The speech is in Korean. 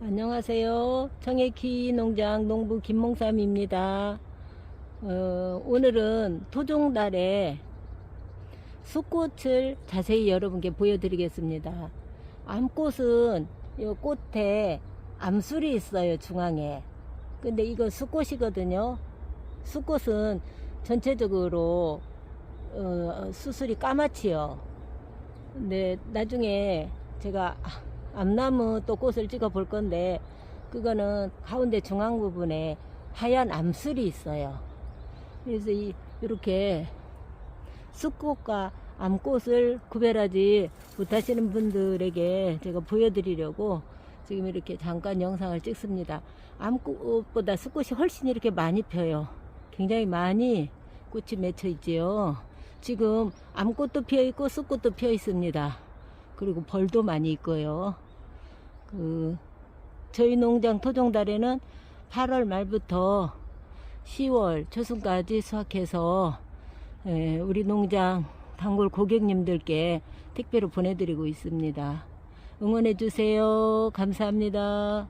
안녕하세요. 청해키 농장 농부 김몽삼입니다. 어, 오늘은 토종달에 숫꽃을 자세히 여러분께 보여드리겠습니다. 암꽃은 이 꽃에 암술이 있어요, 중앙에. 근데 이거 숫꽃이거든요. 숫꽃은 전체적으로 어, 수술이 까맣지요. 근데 나중에 제가 암나무 또 꽃을 찍어 볼 건데 그거는 가운데 중앙 부분에 하얀 암술이 있어요. 그래서 이 이렇게 쑥꽃과 암꽃을 구별하지 못하시는 분들에게 제가 보여드리려고 지금 이렇게 잠깐 영상을 찍습니다. 암꽃보다 쑥꽃이 훨씬 이렇게 많이 펴요. 굉장히 많이 꽃이 맺혀 있지요. 지금 암꽃도 피어 있고 쑥꽃도 피어 있습니다. 그리고 벌도 많이 있고요. 그 저희 농장 토종달에는 8월 말부터 10월 초순까지 수확해서 예, 우리 농장 단골 고객님들께 택배로 보내드리고 있습니다. 응원해 주세요. 감사합니다.